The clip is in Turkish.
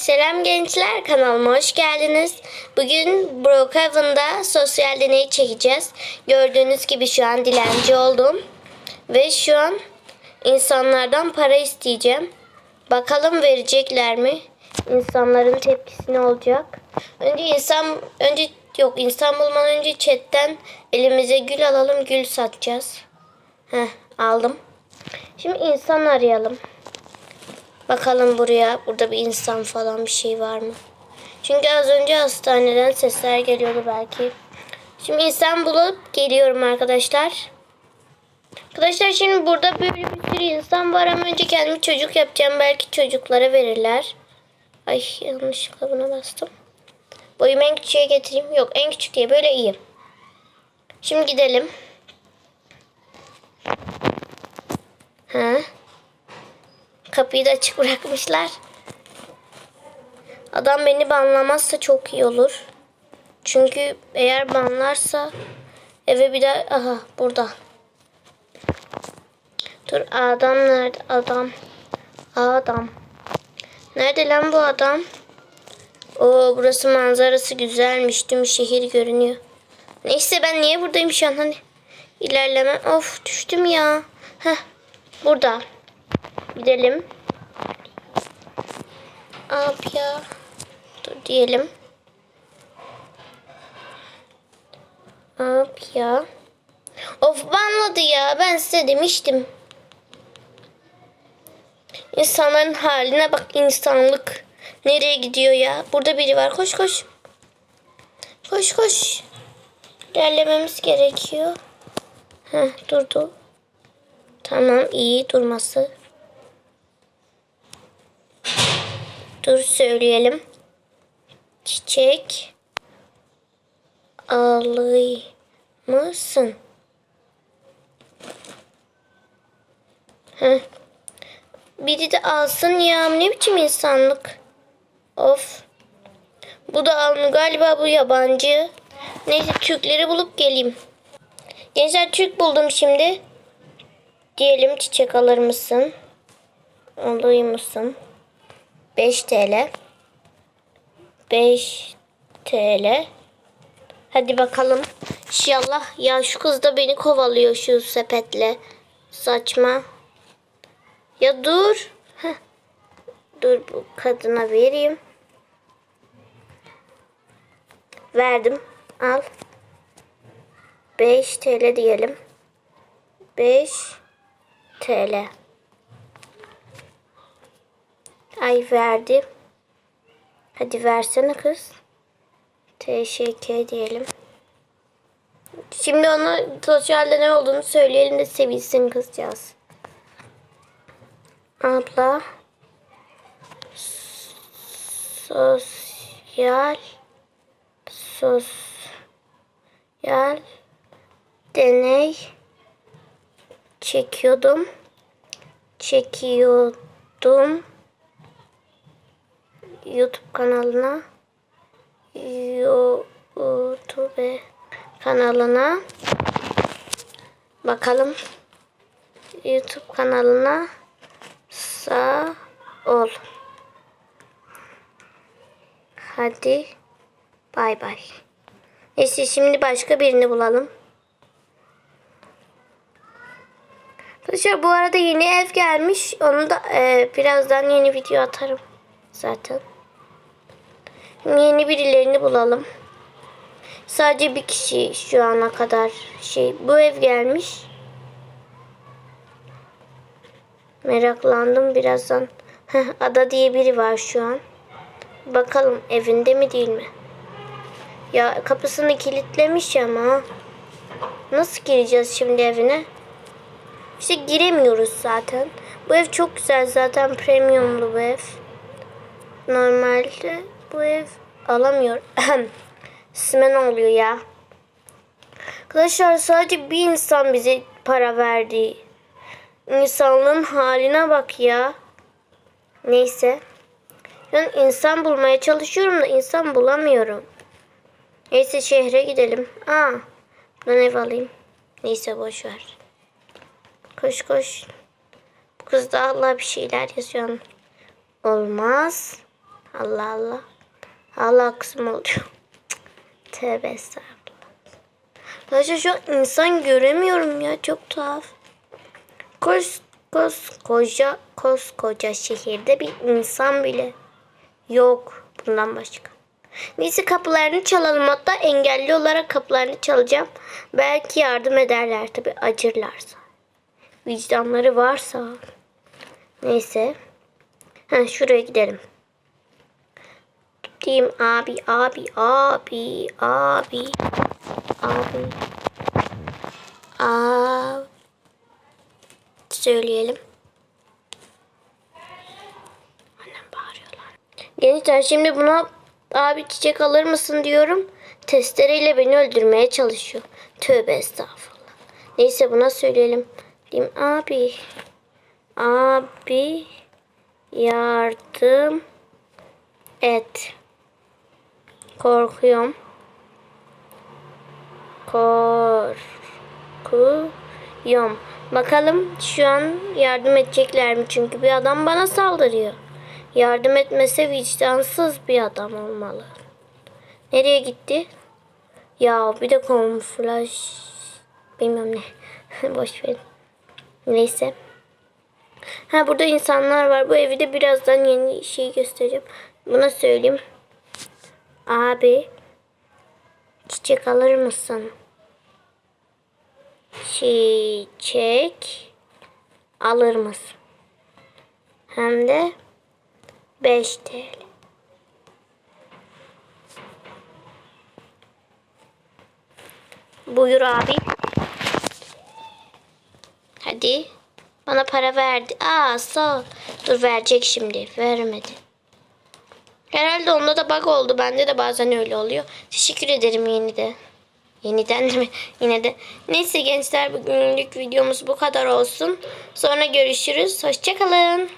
Selam gençler kanalıma hoş geldiniz. Bugün Brookhaven'da sosyal deney çekeceğiz. Gördüğünüz gibi şu an dilenci oldum. Ve şu an insanlardan para isteyeceğim. Bakalım verecekler mi? İnsanların tepkisi ne olacak? Önce insan önce yok insan bulmadan önce chatten elimize gül alalım gül satacağız. Heh aldım. Şimdi insan arayalım. Bakalım buraya. Burada bir insan falan bir şey var mı? Çünkü az önce hastaneden sesler geliyordu belki. Şimdi insan bulup geliyorum arkadaşlar. Arkadaşlar şimdi burada böyle bir sürü insan var ama önce kendimi çocuk yapacağım. Belki çocuklara verirler. Ay yanlışlıkla buna bastım. Boyumu en küçüğe getireyim. Yok en küçük diye böyle iyi. Şimdi gidelim. Ha? Kapıyı da açık bırakmışlar. Adam beni banlamazsa çok iyi olur. Çünkü eğer banlarsa eve bir daha... Aha burada. Dur adam nerede? Adam. Adam. Nerede lan bu adam? Oo burası manzarası güzelmiş. Tüm şehir görünüyor. Neyse ben niye buradayım şu an hani? İlerleme. Of düştüm ya. Heh. Burada. Gidelim. Abi ya. Dur diyelim. Abi ya. Of banladı ya. Ben size demiştim. İnsanların haline bak insanlık. Nereye gidiyor ya? Burada biri var. Koş koş. Koş koş. İlerlememiz gerekiyor. Heh durdu. Tamam iyi durması. Dur söyleyelim. Çiçek alır mısın? Heh. Biri de alsın ya. Ne biçim insanlık? Of. Bu da almıyor. Galiba bu yabancı. Neyse Türkleri bulup geleyim. Gençler Türk buldum şimdi. Diyelim çiçek alır mısın? Alır mısın? 5 TL. 5 TL. Hadi bakalım. İnşallah. Ya şu kız da beni kovalıyor şu sepetle. Saçma. Ya dur. Heh. Dur bu kadına vereyim. Verdim. Al. 5 TL diyelim. 5 TL. Ay verdi. Hadi versene kız. Teşekkür diyelim. Şimdi ona sosyalde ne olduğunu söyleyelim de sevilsin kızcağız. Abla. Sosyal. Sosyal. Deney. Çekiyordum. Çekiyordum. YouTube kanalına YouTube kanalına bakalım YouTube kanalına sağ ol. Hadi bay bay. Neyse şimdi başka birini bulalım. Arkadaşlar bu arada yeni ev gelmiş. Onu da e, birazdan yeni video atarım zaten. Yeni birilerini bulalım. Sadece bir kişi şu ana kadar şey bu ev gelmiş. Meraklandım birazdan. Ada diye biri var şu an. Bakalım evinde mi değil mi? Ya kapısını kilitlemiş ama. Nasıl gireceğiz şimdi evine? İşte giremiyoruz zaten. Bu ev çok güzel zaten premiumlu bu ev. Normalde bu ev alamıyor. Sime oluyor ya? Arkadaşlar sadece bir insan bize para verdi. İnsanlığın haline bak ya. Neyse. Ben insan bulmaya çalışıyorum da insan bulamıyorum. Neyse şehre gidelim. Aa, ben ev alayım. Neyse boş ver. Koş koş. Bu kız da Allah bir şeyler yazıyor. Olmaz. Allah Allah. Allah kısım oluyor. Tövbe estağfurullah. Arkadaşlar şu an insan göremiyorum ya. Çok tuhaf. Kos, koskoca, koskoca şehirde bir insan bile yok bundan başka. Neyse kapılarını çalalım. Hatta engelli olarak kapılarını çalacağım. Belki yardım ederler tabi acırlarsa. Vicdanları varsa. Neyse. Ha, şuraya gidelim. Diyeyim abi abi abi abi abi abi söyleyelim. Annem bağırıyorlar. Gençler şimdi buna abi çiçek alır mısın diyorum. Testereyle beni öldürmeye çalışıyor. Tövbe estağfurullah. Neyse buna söyleyelim. Diyeyim abi. Abi yardım et. Korkuyorum. Korkuyorum. Bakalım şu an yardım edecekler mi? Çünkü bir adam bana saldırıyor. Yardım etmese vicdansız bir adam olmalı. Nereye gitti? Ya bir de kamuflaj bilmem ne. Boş verin. Neyse. Ha burada insanlar var. Bu evi de birazdan yeni şey göstereceğim. Buna söyleyeyim. Abi çiçek alır mısın? Çiçek alır mısın? Hem de 5 TL. Buyur abi. Hadi. Bana para verdi. Aa sağ ol. Dur verecek şimdi. Vermedi. Herhalde onda da bug oldu. Bende de bazen öyle oluyor. Teşekkür ederim yeni de. Yeniden de mi? Yine de. Neyse gençler bugünlük videomuz bu kadar olsun. Sonra görüşürüz. Hoşçakalın.